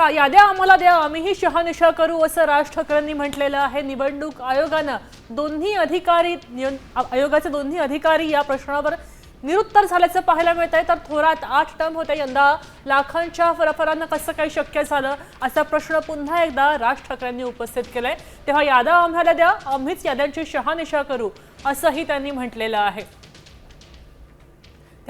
सा याद्या आम्हाला द्या आम्हीही शहानिशा करू असं राज ठाकरेंनी म्हटलेलं आहे. निवडणूक आयोगानं दोन्ही अधिकारी आयोगाचे दोन्ही अधिकारी या प्रश्नावर निरुत्तर झाल्याचं पाहायला मिळत आहे तर थोरात आठ टर्म होत्या यंदा. लाखांच्या फरफरानं कसं काही शक्य झालं असा प्रश्न पुन्हा एकदा राज ठाकरेंनी उपस्थित केलाय. तेव्हा याद्या आम्हाला द्या आम्हीच याद्यांची शहानिशा करू असंही त्यांनी म्हटलेलं आहे.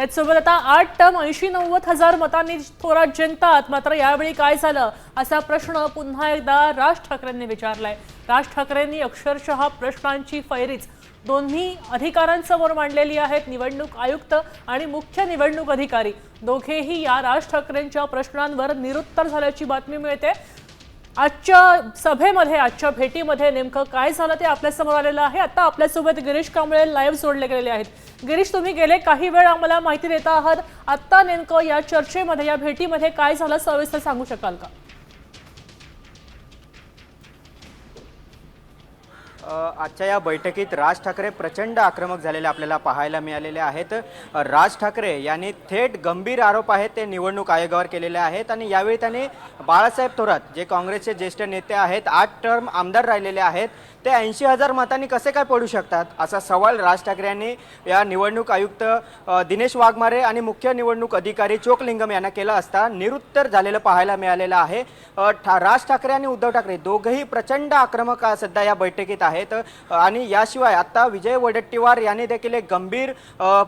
त्याचसोबत आता आठ टर्म ऐंशी नव्वद हजार मतांनी थोरात जिंकतात मात्र यावेळी काय झालं असा प्रश्न पुन्हा एकदा राज ठाकरेंनी विचारलाय. राज ठाकरेंनी अक्षरशः प्रश्नांची फैरीच दोन्ही अधिकाऱ्यांसमोर मांडलेली आहेत. निवडणूक आयुक्त आणि मुख्य निवडणूक अधिकारी. दोघेही या राज ठाकरेंच्या प्रश्नांवर निरुत्तर झाल्याची बातमी मिळते. आजच्या सभेमध्ये आजच्या भेटीमध्ये नेमकं काय झालं ते आपल्यासमोर आलेलं आहे. आता आपल्यासोबत गिरीश कांबळे लाईव्ह जोडले गेलेले आहेत. गिरीश तुम्ही गेले काही वेळ आम्हाला माहिती देता आहात. आत्ता नेमकं या चर्चेमध्ये या भेटीमध्ये काय झालं सविस्तर सांगू शकाल का? आजच्या या बैठकीत राज ठाकरे प्रचंड आक्रमक झालेले आपल्याला पाहायला मिळालेले आहेत. राज ठाकरे यांनी थेट गंभीर आरोप आहेत ते निवडणूक आयोगावर केलेले आहेत आणि यावेळी त्यांनी बाळासाहेब थोरात जे काँग्रेसचे ज्येष्ठ नेते आहेत आठ टर्म आमदार राहिलेले आहेत ते ऐंशी हजार मतांनी कसे काय पडू शकतात? असा सवाल राज ठाकरे यांनी या निवडणूक आयुक्त दिनेश वाघमारे आणि मुख्य निवडणूक अधिकारी चोकलिंगम यांना केला असता निरुत्तर झालेलं पाहायला मिळालेलं आहे. ठा राज ठाकरे आणि उद्धव ठाकरे दोघंही प्रचंड आक्रमक सध्या या बैठकीत आहेत. आहेत. आणि याशिवाय आता विजय वडेट्टीवार यांनी देखील एक गंभीर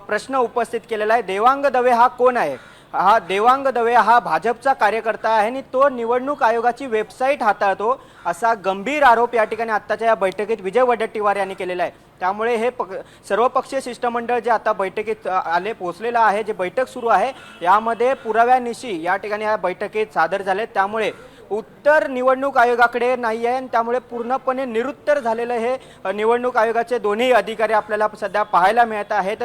प्रश्न उपस्थित केलेला आहे. देवांग दवे हा कोण आहे? हा देवांग दवे हा भाजपचा कार्यकर्ता आहे आणि तो निवडणूक आयोगाची वेबसाईट हाताळतो असा गंभीर आरोप या ठिकाणी आत्ताच्या या बैठकीत विजय वडेट्टीवार यांनी केलेला आहे. त्यामुळे हे पक सर्वपक्षीय शिष्टमंडळ जे आता बैठकीत आले पोहोचलेलं आहे जे बैठक सुरू आहे यामध्ये पुराव्यानिशी या ठिकाणी या बैठकीत सादर झाले त्यामुळे उत्तर निवडणूक आयोगाकडे नाही आहे आणि त्यामुळे पूर्णपणे निरुत्तर झालेलं हे निवडणूक आयोगाचे दोन्ही अधिकारी आपल्याला सध्या पाहायला मिळत आहेत.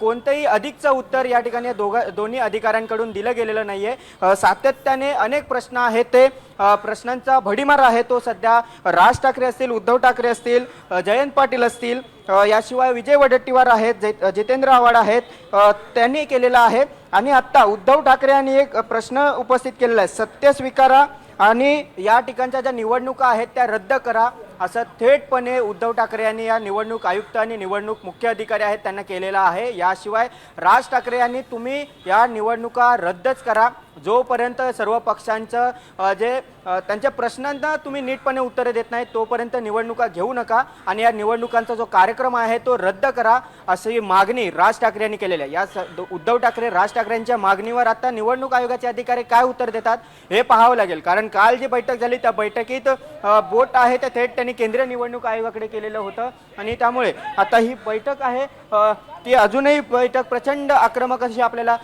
कोणतंही अधिकचं उत्तर या ठिकाणी दोघा दोन्ही अधिकाऱ्यांकडून दिलं गेलेलं नाही आहे सातत्याने अनेक प्रश्न आहेत ते. प्रश्नांचा भडीमार आहे तो सध्या. राज ठाकरे असतील उद्धव ठाकरे असतील जयंत पाटील असतील याशिवाय विजय वडेट्टीवार आहेत जितेंद्र आव्हाड आहेत त्यांनी केलेला आहे. आणि आत्ता उद्धव ठाकरे यांनी एक प्रश्न उपस्थित केलेला आहे. सत्य स्वीकारा आणि या ठिकाणच्या ज्या निवडणुका आहेत त्या रद्द करा असं थेटपणे उद्धव ठाकरे यांनी या निवडणूक आयुक्त आणि निवडणूक मुख्य अधिकारी आहेत त्यांना केलेलं आहे. याशिवाय राज ठाकरे यांनी तुम्ही या निवडणुका रद्दच करा. जोपर्यंत सर्व पक्षांचं जे त्यांच्या प्रश्नांना तुम्ही नीटपणे उत्तरे देत नाही तोपर्यंत निवडणुका घेऊ नका आणि या निवडणुकांचा जो कार्यक्रम आहे तो रद्द करा अशी मागणी राज ठाकरे यांनी केलेली आहे. या स- उद्धव ठाकरे राज ठाकरेंच्या मागणीवर आता निवडणूक आयोगाचे अधिकारी काय उत्तर देतात हे पाहावं लागेल. कारण काल जी बैठक झाली त्या बैठकीत बोट आहे ते थेट त्यांनी केंद्रीय निवडणूक आयोगाकडे केलेलं होतं आणि त्यामुळे आता ही बैठक आहे ती अजूनही बैठक प्रचंड आक्रमक अशी आपल्याला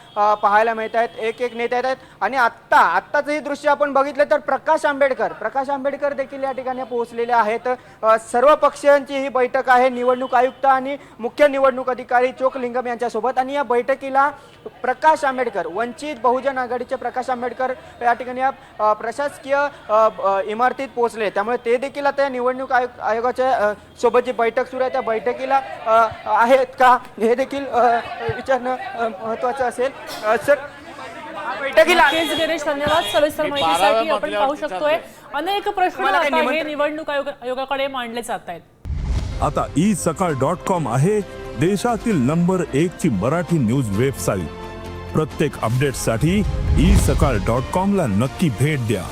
पाहायला मिळत आहेत. एक एक नेते येत आहेत. आणि आत्ता आत्ताचं हे दृश्य आपण बघितलं तर प्रकाश आंबेडकर प्रकाश आंबेडकर देखील या ठिकाणी पोहोचलेले आहेत. सर्व पक्षांची ही बैठक आहे. निवडणूक आयुक्त आणि मुख्य निवडणूक अधिकारी चोकलिंगम यांच्यासोबत. आणि या बैठकीला प्रकाश आंबेडकर वंचित बहुजन आघाडीचे प्रकाश आंबेडकर या ठिकाणी या प्रशासकीय इमारतीत पोहोचले. त्यामुळे ते देखील आता या निवडणूक आयोग आयोगाच्या सोबत जी बैठक सुरू आहे त्या बैठकीला आहेत का? हे देखील अ, विचारणं महत्त्वाचं असेल. सर बैठकीला गिरीश धन्यवाद. सविस्तर माहितीसाठी आपण पाहू शकतोय. अनेक प्रश्न हे निवडणूक आयोग आयोगाकडे मांडले जात आहेत आता ई सकाळ डॉट कॉम आहे देशातील नंबर एक ची मराठी न्यूज वेबसाईट. प्रत्येक अपडेटसाठी ई सकाळ डॉट कॉम ला नक्की भेट द्या.